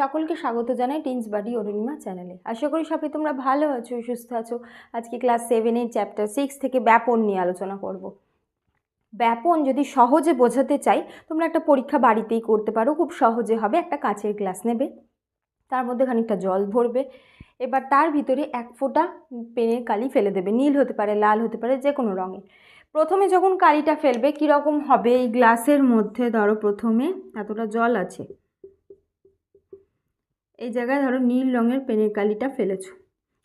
সকলকে স্বাগত জানাই টিন্স বাডি অরুণিমা চ্যানেলে। আশা করি সবাই তোমরা ভালো আছো, সুস্থ আছো। আজকে ক্লাস সেভেনের চ্যাপ্টার সিক্স থেকে ব্যাপন নিয়ে আলোচনা করব। ব্যাপন যদি সহজে বোঝাতে চাই, তোমরা একটা পরীক্ষা বাড়িতেই করতে পারো, খুব সহজে হবে, একটা কাচের গ্লাস নেবে। তার মধ্যে খানিকটা জল ভরবে, এবার তার ভিতরে এক ফোঁটা পেনের কালি ফেলে দেবে, নীল হতে পারে, লাল হতে পারে যে কোনো রঙের প্রথমে যখন কালিটা ফেলবে, কীরকম হবে এই গ্লাসের মধ্যে? ধরো প্রথমে এতটা জল আছে। এই জায়গায় ধরো নীল রঙের পেনের কালিটা ফেলেছো।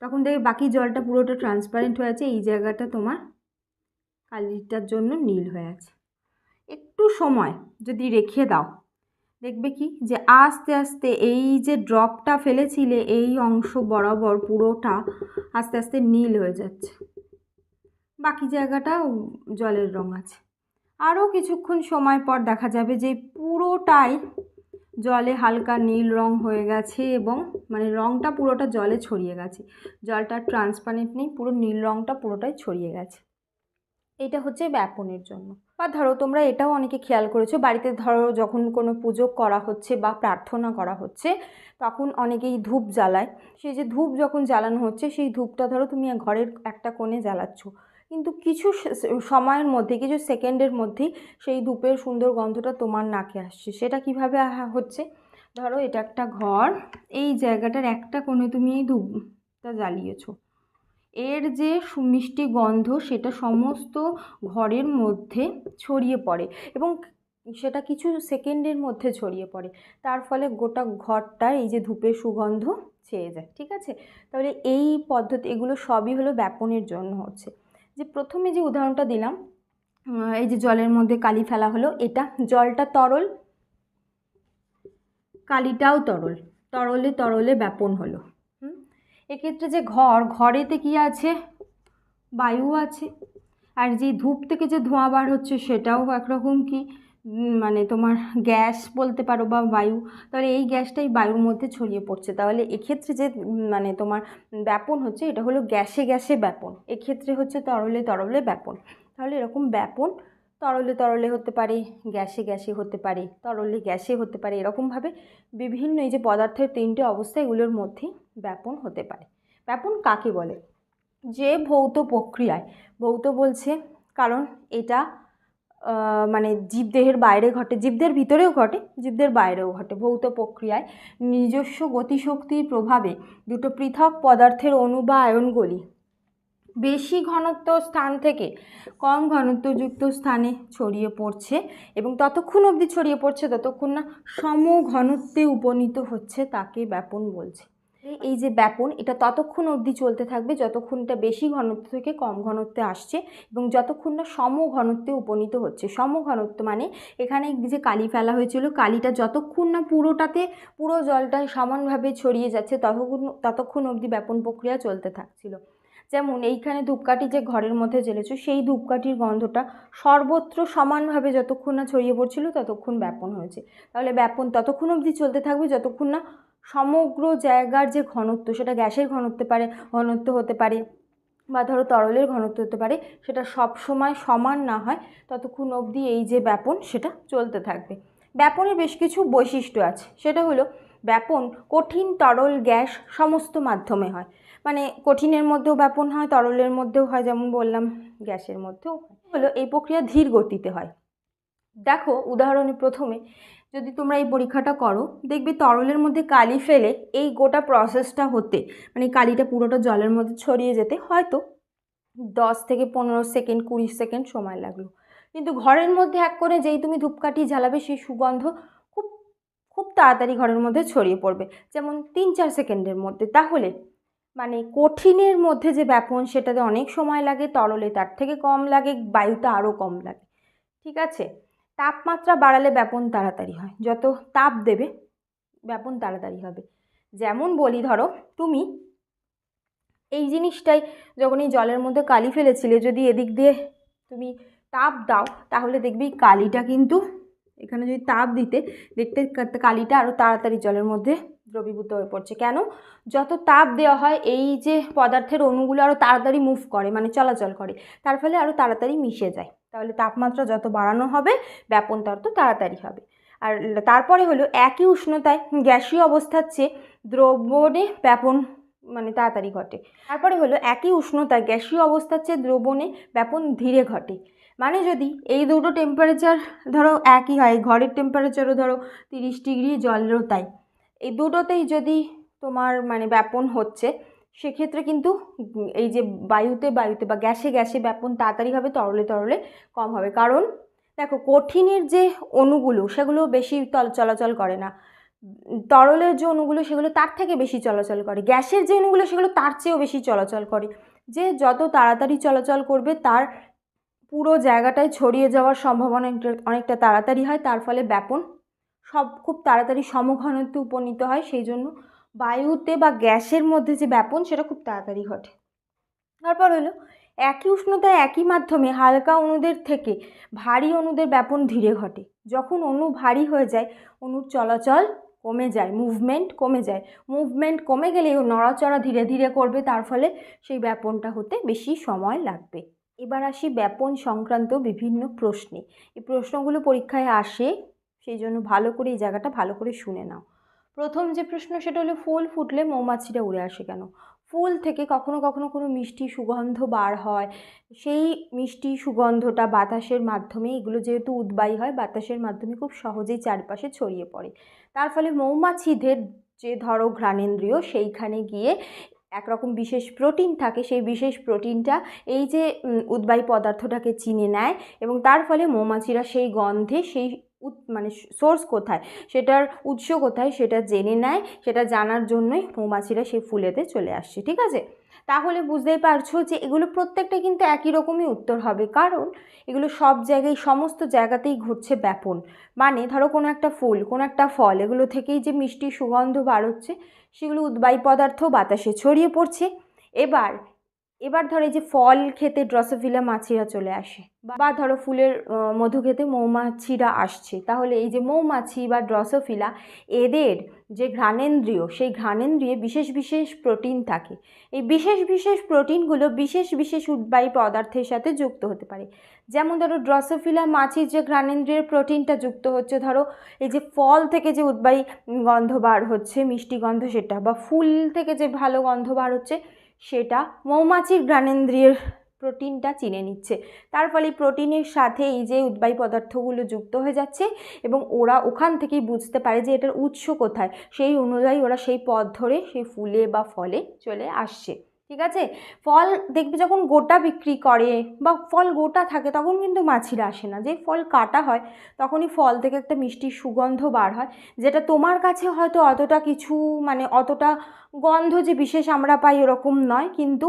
তখন দেখবে বাকি জলটা পুরোটা ট্রান্সপারেন্ট হয়ে আছে, এই জায়গাটা তোমার কালিটার জন্য নীল হয়ে আছে। একটু সময় যদি রেখে দাও, দেখবে কি যে আস্তে আস্তে এই যে ড্রপটা ফেলেছিলে, এই অংশ বরাবর পুরোটা আস্তে আস্তে নীল হয়ে যাচ্ছে। বাকি জায়গাটা জলের রং আছে। আরও কিছুক্ষণ সময় পর দেখা যাবে যে পুরোটাই জলে হালকা নীল রং হয়ে গেছে এবং মানে রংটা পুরোটা জলে ছড়িয়ে গেছে। জলটা ট্রান্সপারেন্ট নেই, পুরো নীল রংটা পুরোটাই ছড়িয়ে গেছে। এটা হচ্ছে ব্যাপনের জন্য। বা ধরো তোমরা এটাও অনেকে খেয়াল করেছ, বাড়িতে ধরো যখন কোনো পুজো করা হচ্ছে বা প্রার্থনা করা হচ্ছে, তখন অনেকেই ধূপ জ্বালায়। সেই যে ধূপ যখন জ্বালানো হচ্ছে, সেই ধূপটা ধরো তুমি ঘরের একটা কোণে জ্বালাচ্ছ। কিন্তু কিছু সময়ের মধ্যে, কিছু সেকেন্ডের মধ্যেই সেই ধূপের সুন্দর গন্ধটা তোমার নাকে আসছে। সেটা কীভাবে হচ্ছে? ধরো এটা একটা ঘর, এই জায়গাটার একটা কোণে তুমি এই ধূপটা জ্বালিয়েছো। এর যে মিষ্টি গন্ধ সেটা সমস্ত ঘরের মধ্যে ছড়িয়ে পড়ে এবং সেটা কিছু সেকেন্ডের মধ্যে ছড়িয়ে পড়ে। তার ফলে গোটা ঘরটার এই যে ধূপের সুগন্ধ ছেয়ে যায়, ঠিক আছে? তাহলে এই পদ্ধতি, এগুলো সবই হলো ব্যাপনের জন্য হচ্ছে। যে প্রথমে যে উদাহরণটা দিলাম এই যে জলের মধ্যে কালি ফেলা হলো, এটা জলটা তরল, কালিটাও তরল, তরলে তরলে ব্যাপন হলো। এক্ষেত্রে যে ঘর, ঘরেতে কি আছে? বায়ু আছে। আর যে ধূপ থেকে যে ধোঁয়া বার হচ্ছে সেটাও একরকম কি? মানে তোমার গ্যাস বলতে পারো বা বায়ু, তাহলে এই গ্যাসটাই বায়ুর মধ্যে ছড়িয়ে পড়ছে। তাহলে এক্ষেত্রে যে মানে তোমার ব্যাপন হচ্ছে, এটা হলো গ্যাসে গ্যাসে ব্যাপন। এক্ষেত্রে হচ্ছে তরলে তরলে ব্যাপন। তাহলে এরকম ব্যাপন, তরলে তরলে হতে পারে, গ্যাসে গ্যাসে হতে পারে, তরলে গ্যাসে হতে পারে, এরকমভাবে বিভিন্ন এই যে পদার্থের তিনটে অবস্থা, এগুলোর মধ্যেই ব্যাপন হতে পারে। ব্যাপন কাকে বলে? যে ভৌত প্রক্রিয়ায়, ভৌত বলছে কারণ এটা মানে জীবদেহের বাইরে ঘটে, জীবদের ভিতরেও ঘটে, জীবদের বাইরেও ঘটে। ভৌত প্রক্রিয়ায় নিজস্ব গতিশক্তির প্রভাবে দুটো পৃথক পদার্থের অণু বা আয়নগুলি বেশি ঘনত্ব স্থান থেকে কম ঘনত্বযুক্ত স্থানে ছড়িয়ে পড়ছে এবং ততক্ষণ অবধি ছড়িয়ে পড়ছে, ততক্ষণ না সম ঘনত্বে উপনীত হচ্ছে তাকে ব্যাপন বলছে। এই যে ব্যাপন, এটা ততক্ষণ অবধি চলতে থাকবে, যতক্ষণ এটা বেশি ঘনত্ব থেকে কম ঘনত্বে আসছে এবং যতক্ষণ না সম ঘনত্বে উপনীত হচ্ছে। সম ঘনত্ব মানে এখানে যে কালি ফেলা হয়েছিল, কালিটা যতক্ষণ না পুরোটাতে, পুরো জলটা সমানভাবে ছড়িয়ে যাচ্ছে, ততক্ষণ ততক্ষণ অবধি ব্যাপন প্রক্রিয়া চলতে থাকছিল। যেমন এইখানে ধূপকাঠি যে ঘরের মধ্যে জ্বেলেছো, সেই ধূপকাঠির গন্ধটা সর্বত্র সমানভাবে যতক্ষণ না ছড়িয়ে পড়ছিল, ততক্ষণ ব্যাপন হয়েছে। তাহলে ব্যাপন ততক্ষণ অবধি চলতে থাকবে, যতক্ষণ না সমগ্র জায়গার যে ঘনত্ব, সেটা গ্যাসের ঘনত্ব পারে, ঘনত্ব হতে পারে বা ধরো তরলের ঘনত্ব হতে পারে, সেটা সব সময় সমান না হয়, ততক্ষণ অবধি এই যে ব্যাপন, সেটা চলতে থাকবে। ব্যাপনের বেশ কিছু বৈশিষ্ট্য আছে। সেটা হলো, ব্যাপন কঠিন তরল গ্যাস সমস্ত মাধ্যমে হয়। মানে কঠিনের মধ্যেও ব্যাপন হয়, তরলের মধ্যেও হয়, যেমন বললাম, গ্যাসের মধ্যেও হলো এই প্রক্রিয়া ধীর গতিতে হয়। দেখো, উদাহরণে প্রথমে যদি তোমরা এই পরীক্ষাটা করো, দেখবে তরলের মধ্যে কালি ফেলে এই গোটা প্রসেসটা হতে মানে কালিটা পুরোটা জলের মধ্যে ছড়িয়ে যেতে হয়তো দশ থেকে পনেরো সেকেন্ড, কুড়ি সেকেন্ড সময় লাগল। কিন্তু ঘরের মধ্যে এক করে যেই তুমি ধূপকাঠি জ্বালাবে সেই সুগন্ধ খুব খুব তাড়াতাড়ি ঘরের মধ্যে ছড়িয়ে পড়বে। যেমন তিন চার সেকেন্ডের মধ্যে। তাহলে মানে কঠিনের মধ্যে যে ব্যাপন সেটাতে অনেক সময় লাগে, তরলে তার থেকে কম লাগে, বায়ুতে আরও কম লাগে। ঠিক আছে? তাপমাত্রা বাড়ালে ব্যাপন তাড়াতাড়ি হয়। যত তাপ দেবে, ব্যাপন তাড়াতাড়ি হবে। যেমন বলি ধরো, তুমি এই জিনিসটাই যখন এই জলের মধ্যে কালি ফেলেছিলে, যদি এদিক দিয়ে তুমি তাপ দাও, তাহলে দেখবি কালিটা কিন্তু, এখানে যদি তাপ দিতে, দেখতে কালিটা আরও তাড়াতাড়ি জলের মধ্যে দ্রবীভূত হয়ে পড়ছে। কেন? যত তাপ দেওয়া হয়, এই যে পদার্থের অণুগুলো আরও তাড়াতাড়ি মুভ করে মানে চলাচল করে। তার ফলে আরও তাড়াতাড়ি মিশে যায়। তাহলে তাপমাত্রা যত বাড়ানো হবে ব্যাপন তত তাড়াতাড়ি হবে। আর তারপরে হলো একই উষ্ণতায় গ্যাসীয় অবস্থার চেয়ে দ্রবণে ব্যাপন মানে তাড়াতাড়ি ঘটে। তারপরে হলো একই উষ্ণতায় গ্যাসীয় অবস্থার চেয়ে দ্রবণে ব্যাপন ধীরে ঘটে। মানে যদি এই দুটো টেম্পারেচার ধরো একই হয়, ঘরের টেম্পারেচারও ধরো তিরিশ ডিগ্রি জলেরও তাই। এই দুটোতেই যদি তোমার মানে ব্যাপন হচ্ছে সেক্ষেত্রে কিন্তু এই যে বায়ুতে বায়ুতে বা গ্যাসে গ্যাসে ব্যাপন তাড়াতাড়ি হবে তরলে তরলে কম হবে। কারণ, দেখো কঠিনের যে অণুগুলো, সেগুলো বেশি চলাচল করে না। তরলের যে অণুগুলো, সেগুলো তার থেকে বেশি চলাচল করে। গ্যাসের যে অণুগুলো, সেগুলো তার চেয়েও বেশি চলাচল করে। যে যত তাড়াতাড়ি চলাচল করবে, তার পুরো জায়গাটায় ছড়িয়ে যাওয়ার সম্ভাবনা অনেকটা তাড়াতাড়ি হয়। তার ফলে ব্যাপন সব, খুব তাড়াতাড়ি সমঘনত্বে উপনীত হয়। সেই জন্য বায়ুতে বা গ্যাসের মধ্যে যে ব্যাপন, সেটা খুব তাড়াতাড়ি ঘটে। তারপর হলো, একই উষ্ণতায় একই মাধ্যমে হালকা অণুদের থেকে ভারী অণুদের ব্যাপন ধীরে ঘটে। যখন অণু ভারী হয়ে যায়, অণুর চলাচল কমে যায় মুভমেন্ট কমে যায়। মুভমেন্ট কমে গেলে নড়াচড়া ধীরে ধীরে করবে, তার ফলে সেই ব্যাপনটা হতে বেশি সময় লাগবে। এবার আসি ব্যাপন সংক্রান্ত বিভিন্ন প্রশ্নে। এই প্রশ্নগুলো পরীক্ষায় আসে, সেই জন্য ভালো করে এই জায়গাটা ভালো করে শুনে নাও। প্রথম যে প্রশ্ন সেটা হলো, ফুল ফুটলে মৌমাছিটা উড়ে আসে কেন? ফুল থেকে কখনো কখনো কোনো মিষ্টি সুগন্ধ বার হয়। সেই মিষ্টি সুগন্ধটা বাতাসের মাধ্যমে, এগুলো যেহেতু উদ্বায়ী হয়, বাতাসের মাধ্যমে খুব সহজেই চারপাশে ছড়িয়ে পড়ে। তার ফলে মৌমাছিদের যে ধরো ঘ্রাণেন্দ্রীয়, সেইখানে গিয়ে একরকম বিশেষ প্রোটিন থাকে। সেই বিশেষ প্রোটিনটা এই যে উদ্বায়ী পদার্থটাকে চিনে নেয় এবং তার ফলে মৌমাছিরা সেই গন্ধে, সেই মানে সোর্স কোথায়? সেটার উৎস কোথায়? সেটা জেনে নেয়, সেটা জানার জন্যই মৌমাছিরা সেই ফুলেতে চলে আসছে, ঠিক আছে? তাহলে বুঝতেই পারছ যে এগুলো প্রত্যেকটা কিন্তু একই রকমই উত্তর হবে। কারণ এগুলো সব জায়গায়, সমস্ত জায়গাতেই ঘুরছে ব্যাপন। মানে ধরো কোনো একটা ফুল, কোনো একটা ফল, এগুলো থেকেই যে মিষ্টি সুগন্ধ বার সেগুলো উদ্বায়ী পদার্থ বাতাসে ছড়িয়ে পড়ছে। এবার এবার ধরো এই যে ফল খেতে ড্রসোফিলা মাছিরা চলে আসে, বা ধরো ফুলের মধু খেতে মৌমাছিরা আসছে, তাহলে এই যে মৌমাছি বা ড্রসোফিলা এদের যে ঘ্রাণেন্দ্রিয়, সেই ঘ্রাণেন্দ্রিয়ে বিশেষ বিশেষ প্রোটিন থাকে। এই বিশেষ বিশেষ প্রোটিনগুলো বিশেষ বিশেষ উদ্বায়ী পদার্থের সাথে যুক্ত হতে পারে। যেমন ধরো ড্রসোফিলা মাছির যে ঘ্রাণেন্দ্রিয়ের প্রোটিনটা যুক্ত হচ্ছে, ধরো এই যে ফল থেকে যে উদ্বায়ী গন্ধ বার হচ্ছে, মিষ্টি গন্ধ সেটা, বা ফুল থেকে যে ভালো গন্ধ বার হচ্ছে সেটা মৌমাছির ঘ্রাণেন্দ্রিয়ের প্রোটিনটা চিনে নিচ্ছে। তার ফলে প্রোটিনের সাথে এই যে উদ্বায়ী পদার্থগুলো যুক্ত হয়ে যাচ্ছে এবং ওরা ওখান থেকেই বুঝতে পারে যে এটার উৎস কোথায়। সেই অনুযায়ী ওরা সেই পথ ধরে সেই ফুলে বা ফলে চলে আসছে। ঠিক আছে? ফল দেখবে যখন গোটা বিক্রি করে বা ফল গোটা থাকে তখন কিন্তু মাছিরা আসে না। যে ফল কাটা হয় তখনই ফল থেকে একটা মিষ্টি সুগন্ধ বার হয়, যেটা তোমার কাছে হয়তো অতটা কিছু মানে অতটা গন্ধ যে বিশেষ আমরা পাই ওরকম নয়, কিন্তু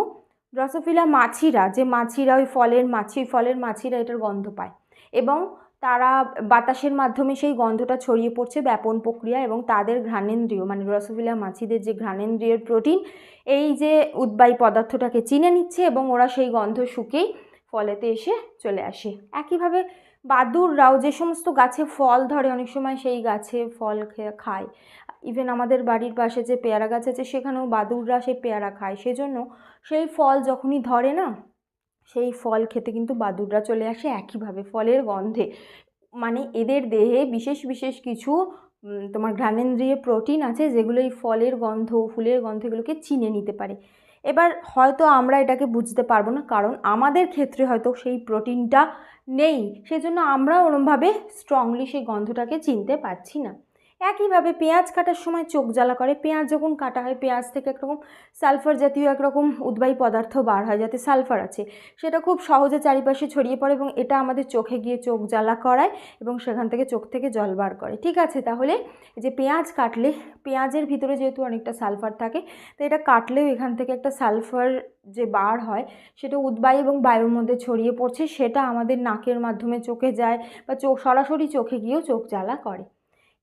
ড্রসোফিলা মাছিরা, যে মাছিরা ওই ফলের মাছি, ফলের মাছিরা এটার গন্ধ পায়। এবং তারা বাতাসের মাধ্যমে সেই গন্ধটা ছড়িয়ে পড়ছে ব্যাপন প্রক্রিয়া এবং তাদের ঘ্রাণেন্দ্রিয় মানে রসোফিলা মাছিদের যে ঘ্রাণেন্দ্রিয়ের প্রোটিন, এই যে উদ্বায়ী পদার্থটাকে চিনে নিচ্ছে এবং ওরা সেই গন্ধ শুকেই ফলেতে এসে চলে আসে। একইভাবে বাদুররাও যে সমস্ত গাছে ফল ধরে, অনেক সময় সেই গাছে ফল খায়। ইভেন আমাদের বাড়ির পাশে যে পেয়ারা গাছ আছে, সেখানেও বাদুররা সেই পেয়ারা খায়। সেজন্য সেই ফল যখনই ধরে না সেই ফল খেতে কিন্তু বাদুড়রা চলে আসে একইভাবে ফলের গন্ধে। মানে এদের দেহে বিশেষ বিশেষ কিছু তোমার ঘ্রাণেন্দ্রিয় প্রোটিন আছে যেগুলো এই ফলের গন্ধ, ফুলের গন্ধ এগুলোকে চিনে নিতে পারে। এবার হয়তো আমরা এটাকে বুঝতে পারব না, কারণ আমাদের ক্ষেত্রে হয়তো সেই প্রোটিনটা নেই, সেজন্য আমরা ওরমভাবে স্ট্রংলি সেই গন্ধটাকে চিনতে পারছি না। একইভাবে পেঁয়াজ কাটার সময় চোখ জ্বালা করে। পেঁয়াজ যখন কাটা হয়, পেঁয়াজ থেকে একরকম সালফার জাতীয় একরকম উদ্বায়ী পদার্থ বার হয়, যাতে সালফার আছে। সেটা খুব সহজে চারিপাশে ছড়িয়ে পড়ে এবং এটা আমাদের চোখে গিয়ে চোখ জ্বালা করায় এবং সেখান থেকে চোখ থেকে জল বার করে। ঠিক আছে, তাহলে যে পেঁয়াজ কাটলে, পেঁয়াজের ভিতরে যেহেতু অনেকটা সালফার থাকে, তো এটা কাটলেও এখান থেকে একটা সালফার যে বার হয়, সেটা উদ্বায়ী এবং বায়ুর মধ্যে ছড়িয়ে পড়ছে, সেটা আমাদের নাকের মাধ্যমে চোখে যায় বা চোখ সরাসরি চোখে গিয়েও চোখ জ্বালা করে।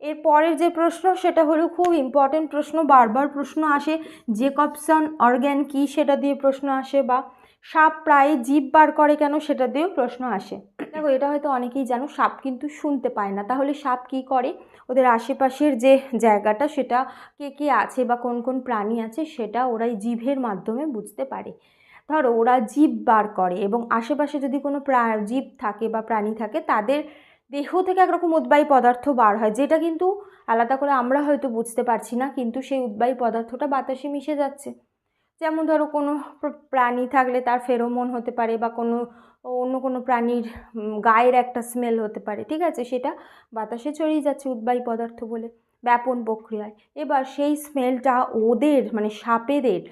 এর পরের যে প্রশ্ন, সেটা হলো খুব ইম্পর্টেন্ট প্রশ্ন, বারবার প্রশ্ন আসে জেকবসন অর্গ্যান কী সেটা দিয়ে প্রশ্ন আসে বা সাপ প্রায় জীব বার করে কেন সেটা দিয়েও প্রশ্ন আসে। দেখো, এটা হয়তো অনেকেই জানো, সাপ কিন্তু শুনতে পায় না। তাহলে সাপ কি করে? ওদের আশেপাশের যে জায়গাটা, সেটা কে কে আছে বা কোন কোন প্রাণী আছে, সেটা ওরাই জিভের মাধ্যমে বুঝতে পারে। ধরো, ওরা জীব বার করে এবং আশেপাশে যদি কোনো প্রা, জীব থাকে বা প্রাণী থাকে, তাদের দেহ থেকে একরকম উদ্বায়ী পদার্থ বার হয়, যেটা কিন্তু আলাদা করে আমরা হয়তো বুঝতে পারছি না, কিন্তু সেই উদ্বায়ী পদার্থটা বাতাসে মিশে যাচ্ছে। যেমন ধরো কোনো প্রাণী থাকলে তার ফেরোমন হতে পারে বা কোনো, অন্য কোনো প্রাণীর গায়ের একটা স্মেল হতে পারে, ঠিক আছে? সেটা বাতাসে ছড়িয়ে যাচ্ছে উদ্বায়ী পদার্থ বলে, ব্যাপন প্রক্রিয়ায়। এবার সেই স্মেলটা ওদের মানে সাপেদের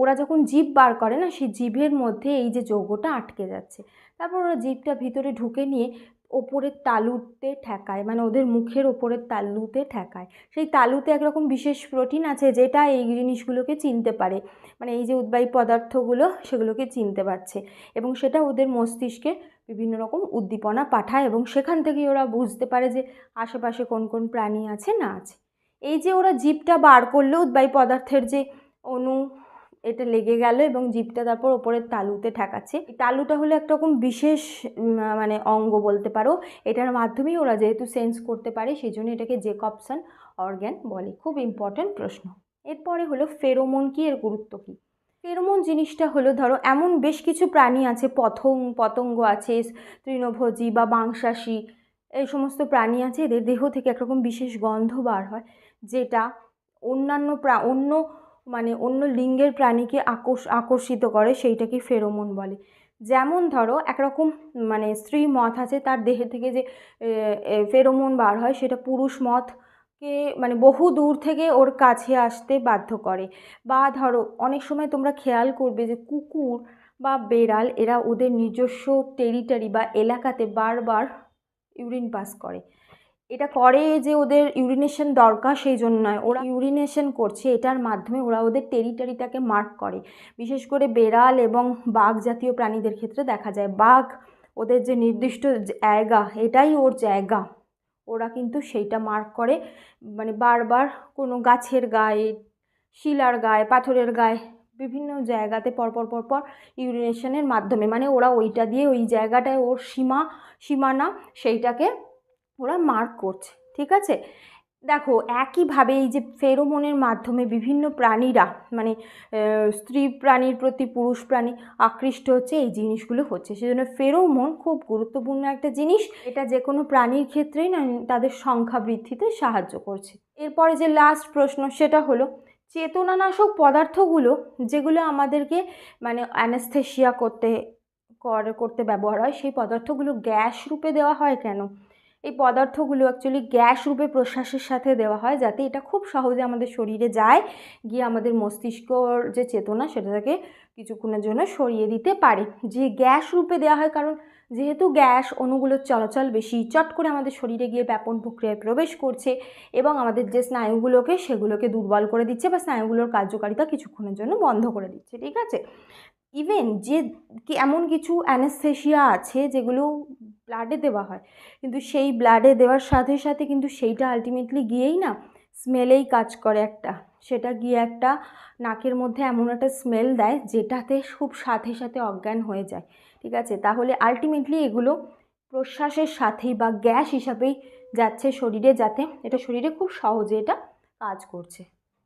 ওরা যখন জীব বার করে না, সেই জিভের মধ্যে এই যে যৌগটা আটকে যাচ্ছে। তারপর ওরা জীবটা ভিতরে ঢুকে নিয়ে ওপরের তালুতে ঠেকায় মানে ওদের মুখের ওপরের তালুতে ঠেকায়। সেই তালুতে একরকম বিশেষ প্রোটিন আছে যেটা এই জিনিসগুলোকে চিনতে পারে। মানে এই যে উদ্বায়ী পদার্থগুলো সেগুলোকে চিনতে পারছে এবং সেটা ওদের মস্তিষ্কে বিভিন্ন রকম উদ্দীপনা পাঠায় এবং সেখান থেকেই ওরা বুঝতে পারে যে আশেপাশে কোন কোন প্রাণী আছে, না আছে। এই যে ওরা জীবটা বার করল উদ্বায়ী পদার্থের যে অণু এটা লেগে গেল এবং জিভটা তারপর ওপরের তালুতে ঠেকাচ্ছে। তালুটা হলো একটা রকম বিশেষ মানে অঙ্গ বলতে পারো। এটার মাধ্যমেই ওরা যেহেতু সেন্স করতে পারে সেই জন্য এটাকে জেকপসন অর্গ্যান বলে। খুব ইম্পর্ট্যান্ট প্রশ্ন। এরপরে হলো ফেরোমন কি, এর গুরুত্ব কী? ফেরোমন জিনিসটা হলো, ধরো, এমন বেশ কিছু প্রাণী আছে, পথং, পতঙ্গ আছে, তৃণভোজী বা বাংশাসী, এই সমস্ত প্রাণী আছে। এদের দেহ থেকে একরকম বিশেষ গন্ধ বার হয়, যেটা অন্যান্য প্রা, অন্য মানে অন্য লিঙ্গের প্রাণীকে আকর্ষিত করে সেইটাকে ফেরোমন বলে। যেমন ধরো একরকম মানে স্ত্রী মথ আছে, তার দেহে থেকে যে ফেরোমন বার হয় সেটা পুরুষ মথকে মানে বহু দূর থেকে ওর কাছে আসতে বাধ্য করে। বা ধরো অনেক সময় তোমরা খেয়াল করবে যে কুকুর বা বেড়াল এরা ওদের নিজস্ব টেরিটারি বা এলাকাতে বারবার ইউরিন পাস করে। এটা করে যে ওদের ইউরিনেশন দরকার সেই জন্য নয়। ওরা ইউরিনেশন করছে, এটার মাধ্যমে ওরা ওদের টেরিটারিটাকে মার্ক করে। বিশেষ করে বেড়াল এবং বাঘ জাতীয় প্রাণীদের ক্ষেত্রে দেখা যায়, বাঘ ওদের যে নির্দিষ্ট জায়গা, এটাই ওর জায়গা। ওরা কিন্তু সেইটা মার্ক করে মানে বারবার কোনো গাছের গায়ে, শিলার গায়ে, পাথরের গায়ে, বিভিন্ন জায়গাতে পরপর পরপর ইউরিনেশনের মাধ্যমে। মানে ওরা ওইটা দিয়ে ওই জায়গাটায় ওর সীমা, সীমানা সেইটাকে ওরা মার্ক করছে, ঠিক আছে? দেখো, একইভাবে এই যে ফেরোমনের মাধ্যমে বিভিন্ন প্রাণীরা মানে স্ত্রী প্রাণীর প্রতি পুরুষ প্রাণী আকৃষ্ট হচ্ছে, এই জিনিসগুলো হচ্ছে। সেজন্য ফেরোমন খুব গুরুত্বপূর্ণ একটা জিনিস। এটা যে কোনো প্রাণীর ক্ষেত্রেই না, তাদের সংখ্যা বৃদ্ধিতে সাহায্য করছে। এরপরে যে লাস্ট প্রশ্ন, সেটা হলো, চেতনানাশক পদার্থগুলো, যেগুলো আমাদেরকে মানে অ্যানেস্থেশিয়া করতে করতে ব্যবহার হয়, সেই পদার্থগুলো গ্যাস রূপে দেওয়া হয় কেন? এই পদার্থগুলো অ্যাকচুয়ালি গ্যাস রূপে প্রশ্বাসের সাথে দেওয়া হয় যাতে এটা খুব সহজে আমাদের শরীরে যায়, গিয়ে আমাদের মস্তিষ্কর যে চেতনা সেটাকে কিছুক্ষণের জন্য সরিয়ে দিতে পারে। যে গ্যাস রূপে দেওয়া হয়, কারণ যেহেতু গ্যাস অণুগুলোর চলাচল বেশি, চট করে আমাদের শরীরে গিয়ে ব্যাপন প্রক্রিয়ায় প্রবেশ করছে এবং আমাদের যে স্নায়ুগুলোকে সেগুলোকে দুর্বল করে দিচ্ছে বা স্নায়ুগুলোর কার্যকারিতা কিছুক্ষণের জন্য বন্ধ করে দিচ্ছে, ঠিক আছে? ইভেন যে কি এমন কিছু অ্যানেস্থেশিয়া আছে যেগুলো ব্লাডে দেওয়া হয়, কিন্তু সেই ব্লাডে দেওয়ার সাথে সাথে কিন্তু সেইটা আলটিমেটলি গিয়েই না স্মেলেই কাজ করে একটা। সেটা গিয়ে একটা নাকের মধ্যে এমন একটা স্মেল দেয় যেটাতে খুব সাথে সাথে অজ্ঞান হয়ে যায়। ঠিক আছে? তাহলে আলটিমেটলি এগুলো প্রশ্বাসের সাথেই বা গ্যাস হিসাবেই যাচ্ছে শরীরে যাতে, এটা শরীরে খুব সহজে এটা কাজ করছে।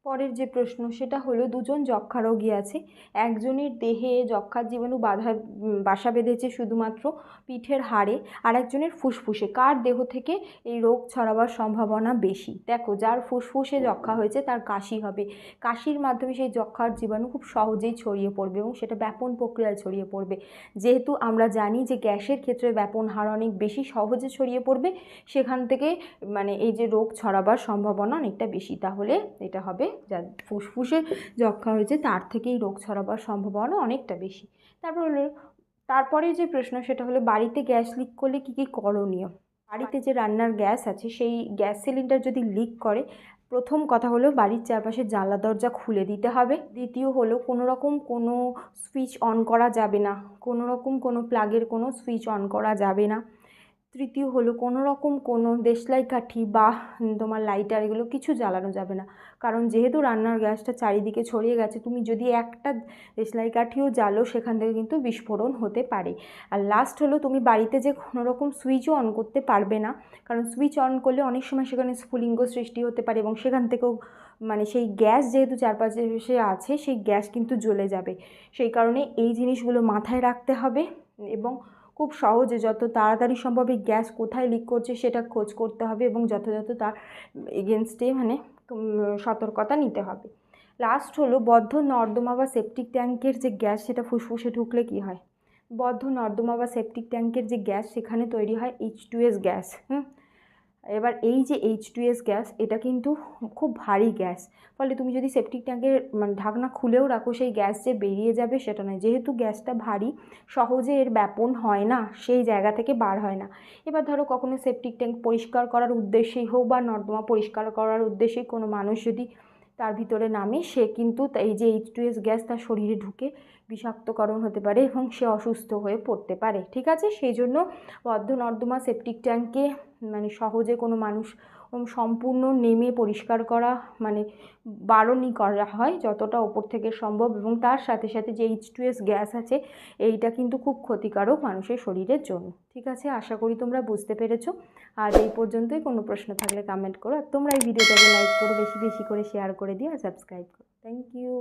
পরের যে প্রশ্ন, সেটা হলো দুজন যক্ষা রোগী আছে, একজনের দেহে যক্ষার জীবাণু বাধা বাসা বেঁধেছে শুধুমাত্র পিঠের হাড়ে আর একজনের ফুসফুসে। কার দেহ থেকে এই রোগ ছড়াবার সম্ভাবনা বেশি? দেখো, যার ফুসফুসে যক্ষা হয়েছে, তার কাশি হবে। কাশির মাধ্যমে সেই যক্ষার জীবাণু খুব সহজেই ছড়িয়ে পড়বে এবং সেটা ব্যাপন প্রক্রিয়ায় ছড়িয়ে পড়বে। যেহেতু আমরা জানি যে গ্যাসের ক্ষেত্রে ব্যাপন হার অনেক বেশি সহজে ছড়িয়ে পড়বে, সেখান থেকে মানে এই যে রোগ ছড়াবার সম্ভাবনা অনেকটা বেশি। তাহলে এটা হবে যার ফুসফুসে যক্ষা হয়েছে, তার থেকেই রোগ ছড়াবার সম্ভাবনা অনেকটা বেশি। তারপর হলো, তারপরে যে প্রশ্ন, সেটা হলো, বাড়িতে গ্যাস লিক করলে কী কী করণীয়? বাড়িতে যে রান্নার গ্যাস আছে, সেই গ্যাস সিলিন্ডার যদি লিক করে, প্রথম কথা হলো, বাড়ির চারপাশে জানলা, দরজা খুলে দিতে হবে। দ্বিতীয় হলো, কোনো রকম কোনো সুইচ অন করা যাবে না। কোনো রকম কোনো প্লাগের কোনো সুইচ অন করা যাবে না। তৃতীয় হলো কোনো রকম কোনো দেশলাই কাঠি বা তোমার লাইটার এগুলো কিছু জ্বালানো যাবে না। কারণ যেহেতু রান্নার গ্যাসটা চারিদিকে ছড়িয়ে গেছে, তুমি যদি একটা দেশলাই কাঠিও জ্বালো, সেখান থেকে কিন্তু বিস্ফোরণ হতে পারে। আর লাস্ট হলো তুমি বাড়িতে যে কোনো রকম সুইচও অন করতে পারবে না। কারণ সুইচ অন করলে অনেক সময় সেখানে স্ফুলিঙ্গ সৃষ্টি হতে পারে এবং সেখান থেকেও মানে সেই গ্যাস যেহেতু চারপাশে আছে, সেই গ্যাস কিন্তু জ্বলে যাবে। সেই কারণে এই জিনিসগুলো মাথায় রাখতে হবে এবং খুব সহজে যত তাড়াতাড়ি সম্ভব এই গ্যাস কোথায় লিক করছে সেটা খোঁজ করতে হবে এবং যথাযথ তার এগেনস্টে মানে সতর্কতা নিতে হবে। লাস্ট হলো বদ্ধ নর্দমা বা সেপটিক ট্যাঙ্কের যে গ্যাস সেটা ফুসফুসে ঢুকলে কি হয়? বদ্ধ নর্দমা বা সেপটিক ট্যাঙ্কের যে গ্যাস সেখানে তৈরি হয় এইচ টু এস গ্যাস, হুম? এবার এই যে এইচ টু এস গ্যাস এটা কিন্তু খুব ভারী গ্যাস ফলে তুমি যদি সেপটিক ট্যাঙ্কের মানে ঢাকনা খুলেও রাখো, সেই গ্যাস যে বেরিয়ে যাবে সেটা নয়। যেহেতু গ্যাসটা ভারী, সহজে এর ব্যাপন হয় না, সেই জায়গা থেকে বার হয় না। এবার ধরো কখনো সেপটিক ট্যাঙ্ক পরিষ্কার করার উদ্দেশ্যেই হোক বা নর্দমা পরিষ্কার করার উদ্দেশ্যেই কোনো মানুষ যদি তার ভিতরে নামে, সে কিন্তু এই যে এইচ টু এস গ্যাস তার শরীরে ঢুকে বিষাক্তকরণ হতে পারে এবং সে অসুস্থ হয়ে পড়তে পারে, ঠিক আছে? সেই জন্য বদ্ধ নর্দমা সেপটিক ট্যাঙ্কে মানে সহজে কোনো মানুষ সম্পূর্ণ নেমে পরিষ্কার করা মানে বারণই করা হয় যতটা ওপর থেকে সম্ভব এবং তার সাথে সাথে যে এইচ টু এস গ্যাস আছে, এইটা কিন্তু খুব ক্ষতিকারক মানুষের শরীরের জন্য। ঠিক আছে? আশা করি তোমরা বুঝতে পেরেছ। আজ এই পর্যন্তই। কোনো প্রশ্ন থাকলে কমেন্ট করো। আর তোমরা এই ভিডিওটাকে লাইক করো, বেশি বেশি করে শেয়ার করে দিও আর সাবস্ক্রাইব করো। Thank you